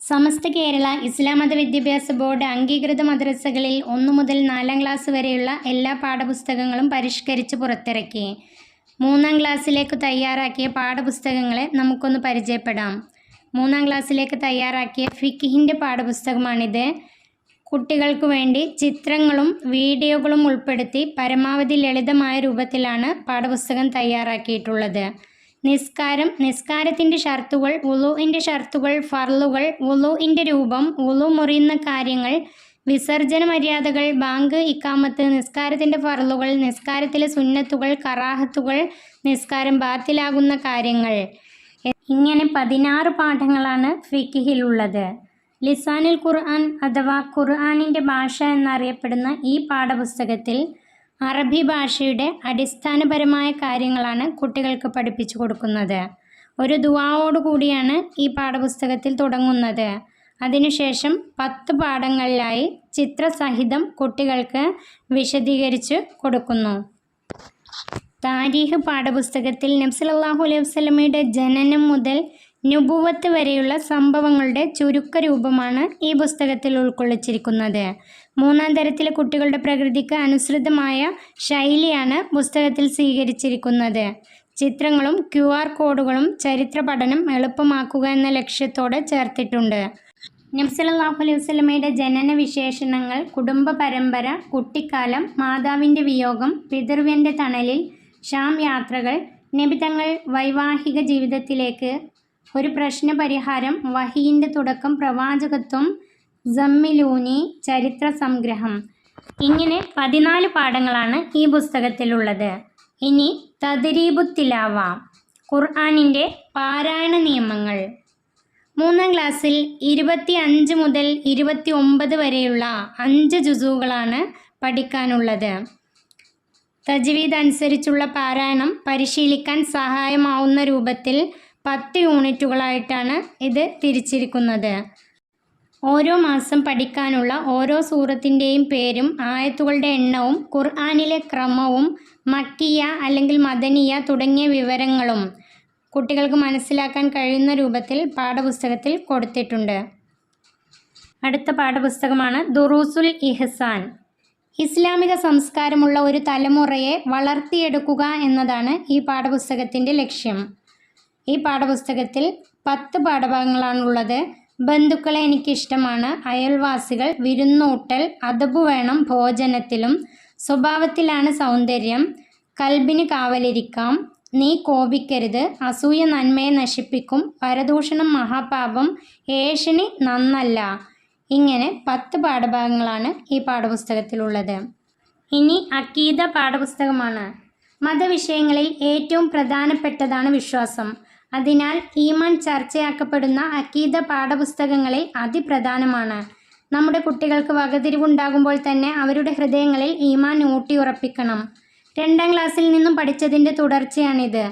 സമസ്ത കേരള ഇസ്ലാം മത വിദ്യാഭ്യാസ ബോർഡ് അംഗീകൃത മദ്രസകളിൽ ഒന്നു മുതൽ നാലാം ക്ലാസ് വരെയുള്ള എല്ലാ പാഠപുസ്തകങ്ങളും പരിഷ്കരിച്ച് പുറത്തിറക്കി. മൂന്നാം ക്ലാസ്സിലേക്ക് തയ്യാറാക്കിയ പാഠപുസ്തകങ്ങളെ നമുക്കൊന്ന് പരിചയപ്പെടാം. മൂന്നാം ക്ലാസ്സിലേക്ക് തയ്യാറാക്കിയ ഫിക്കിഹിന്റെ പാഠപുസ്തകമാണിത്. കുട്ടികൾക്ക് വേണ്ടി ചിത്രങ്ങളും വീഡിയോകളും ഉൾപ്പെടുത്തി പരമാവധി ലളിതമായ രൂപത്തിലാണ് പാഠപുസ്തകം തയ്യാറാക്കിയിട്ടുള്ളത്. നിസ്കാരം നിസ്കാരത്തിന്റെ ഷർത്തുകൾ ഉളുവിന്റെ ഷർത്തുകൾ ഫർളുകൾ ഉളുവിന്റെ രൂപം ഉളു മുറിയുന്ന കാര്യങ്ങൾ വിസർജന മര്യാദകൾ ബാങ്ക് ഇക്കാമത്ത് നിസ്കാരത്തിന്റെ ഫർളുകൾ നിസ്കാരത്തിലെ സുന്നത്തുകൾ കറാഹത്തുകൾ നിസ്കാരം ബാത്തിലാകുന്ന കാര്യങ്ങൾ. ഇങ്ങനെ പതിനാറ് പാഠങ്ങളാണ് ഫിക്കിഹിലുള്ളത് ലിസാനുൽ ഖുർആൻ അഥവാ ഖുർആാനിന്റെ ഭാഷ എന്നറിയപ്പെടുന്ന ഈ പാഠപുസ്തകത്തിൽ അറബി ഭാഷയുടെ അടിസ്ഥാനപരമായ കാര്യങ്ങളാണ് കുട്ടികൾക്ക് പഠിപ്പിച്ചു കൊടുക്കുന്നത്. ഒരു ദുവാവോട് കൂടിയാണ് ഈ പാഠപുസ്തകത്തിൽ തുടങ്ങുന്നത്. അതിനുശേഷം പത്ത് പാഠങ്ങളിലായി ചിത്രസഹിതം കുട്ടികൾക്ക് വിശദീകരിച്ച് കൊടുക്കുന്നു. താരീഖ് പാഠപുസ്തകത്തിൽ നബ്സലല്ലാഹു അലൈഹി വസ്ലമയുടെ ജനനം മുതൽ നുബുവത്ത് വരെയുള്ള സംഭവങ്ങളുടെ ചുരുക്ക രൂപമാണ് ഈ പുസ്തകത്തിൽ ഉൾക്കൊള്ളിച്ചിരിക്കുന്നത്. മൂന്നാം തരത്തിലെ കുട്ടികളുടെ പ്രകൃതിക്ക് അനുസൃതമായ ശൈലിയാണ് പുസ്തകത്തിൽ സ്വീകരിച്ചിരിക്കുന്നത്. ചിത്രങ്ങളും ക്യു ആർ കോഡുകളും ചരിത്ര പഠനം എളുപ്പമാക്കുക എന്ന ലക്ഷ്യത്തോടെ ചേർത്തിട്ടുണ്ട്. നബ്സലാഹു അലൈഹി വസ്ലമയുടെ ജനന വിശേഷണങ്ങൾ കുടുംബ പരമ്പര കുട്ടിക്കാലം മാതാവിന്റെ വിയോഗം പിതൃവ്യന്റെ തണലിൽ ഷാം യാത്രകൾ നബി തങ്ങൾ വൈവാഹിക ജീവിതത്തിലേക്ക് ഒരു പ്രശ്ന പരിഹാരം വഹീന്റെ തുടക്കം പ്രവാചകത്വം ജമ്മിലൂനി ചരിത്ര സംഗ്രഹം ഇങ്ങനെ പതിനാല് പാഠങ്ങളാണ് ഈ പുസ്തകത്തിലുള്ളത്. ഇനി തദരീബുത്തിലാവ. ഖുർആാനിന്റെ പാരായണ നിയമങ്ങൾ. മൂന്നാം ക്ലാസ്സിൽ ഇരുപത്തി അഞ്ച് മുതൽ ഇരുപത്തി ഒമ്പത് വരെയുള്ള അഞ്ച് ജുസുകളാണ് പഠിക്കാനുള്ളത്. തജ്വീദ് അനുസരിച്ചുള്ള പാരായണം പരിശീലിക്കാൻ സഹായമാവുന്ന രൂപത്തിൽ പത്ത് യൂണിറ്റുകളായിട്ടാണ് ഇത് തിരിച്ചിരിക്കുന്നത്. ഓരോ മാസം പഠിക്കാനുള്ള ഓരോ സൂറത്തിന്റെയും പേരും ആയത്തുകളുടെ എണ്ണവും ഖുർആാനിലെ ക്രമവും മക്കിയ അല്ലെങ്കിൽ മദനിയ തുടങ്ങിയ വിവരങ്ങളും കുട്ടികൾക്ക് മനസ്സിലാക്കാൻ കഴിയുന്ന രൂപത്തിൽ പാഠപുസ്തകത്തിൽ കൊടുത്തിട്ടുണ്ട്. അടുത്ത പാഠപുസ്തകമാണ് ദുറൂസുൽ ഇഹ്സാൻ. ഇസ്ലാമിക സംസ്കാരമുള്ള ഒരു തലമുറയെ വളർത്തിയെടുക്കുക എന്നതാണ് ഈ പാഠപുസ്തകത്തിന്റെ ലക്ഷ്യം. ഈ പാഠപുസ്തകത്തിൽ പത്ത് പാഠഭാഗങ്ങളാണുള്ളത്. ബന്ധുക്കളെ എനിക്കിഷ്ടമാണ്. അയൽവാസികൾ വിരുന്നൂട്ടൽ അതബ് വേണം ഭോജനത്തിലും. സ്വഭാവത്തിലാണ് സൗന്ദര്യം. കൽബിന് കാവലിരിക്കാം. നീ കോപിക്കരുത്. അസൂയ നന്മയെ നശിപ്പിക്കും. പരദൂഷണം മഹാപാപം. ഏഷണി നന്നല്ല. ഇങ്ങനെ പത്ത് പാഠഭാഗങ്ങളാണ് ഈ പാഠപുസ്തകത്തിലുള്ളത്. ഇനി അക്കീത പാഠപുസ്തകമാണ്. മതവിഷയങ്ങളിൽ ഏറ്റവും പ്രധാനപ്പെട്ടതാണ് വിശ്വാസം. അതിനാൽ ഈമാൻ ചർച്ചയാക്കപ്പെടുന്ന അക്കീദ പാഠപുസ്തകങ്ങളിൽ അതിപ്രധാനമാണ്. നമ്മുടെ കുട്ടികൾക്ക് വകതിരിവുണ്ടാകുമ്പോൾ തന്നെ അവരുടെ ഹൃദയങ്ങളിൽ ഈമാൻ ഊട്ടിയുറപ്പിക്കണം. രണ്ടാം ക്ലാസ്സിൽ നിന്നും പഠിച്ചതിന്റെ തുടർച്ചയാണിത്.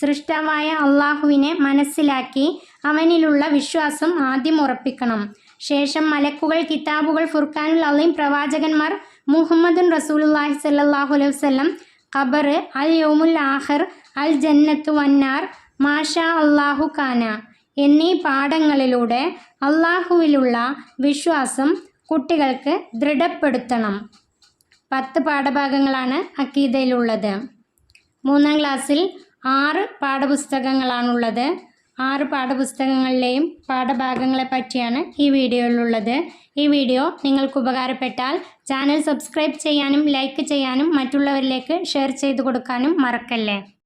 സൃഷ്ടാവായ അള്ളാഹുവിനെ മനസ്സിലാക്കി അവനിലുള്ള വിശ്വാസം ആദ്യം ഉറപ്പിക്കണം. ശേഷം മലക്കുകൾ കിതാബുകൾ ഫുർഖാനുൽ അള്ളയും പ്രവാചകന്മാർ മുഹമ്മദുൻ റസൂലുല്ലാഹി സല്ലാഹു അലൈഹി വസ്ലം ഖബർ അൽ യോമുൽ ആഹർ അൽ ജന്നത്തു വന്നാർ മാഷാ അള്ളാഹു ഖാന എന്നീ പാഠങ്ങളിലൂടെ അള്ളാഹുവിലുള്ള വിശ്വാസം കുട്ടികൾക്ക് ദൃഢപ്പെടുത്തണം. പത്ത് പാഠഭാഗങ്ങളാണ് അക്കീതയിലുള്ളത്. മൂന്നാം ക്ലാസ്സിൽ ആറ് പാഠപുസ്തകങ്ങളാണുള്ളത്. ആറ് പാഠപുസ്തകങ്ങളിലെയും പാഠഭാഗങ്ങളെ പറ്റിയാണ് ഈ വീഡിയോയിലുള്ളത്. ഈ വീഡിയോ നിങ്ങൾക്ക് ഉപകാരപ്പെട്ടാൽ ചാനൽ സബ്സ്ക്രൈബ് ചെയ്യാനും ലൈക്ക് ചെയ്യാനും മറ്റുള്ളവരിലേക്ക് ഷെയർ ചെയ്തു കൊടുക്കാനും മറക്കല്ലേ.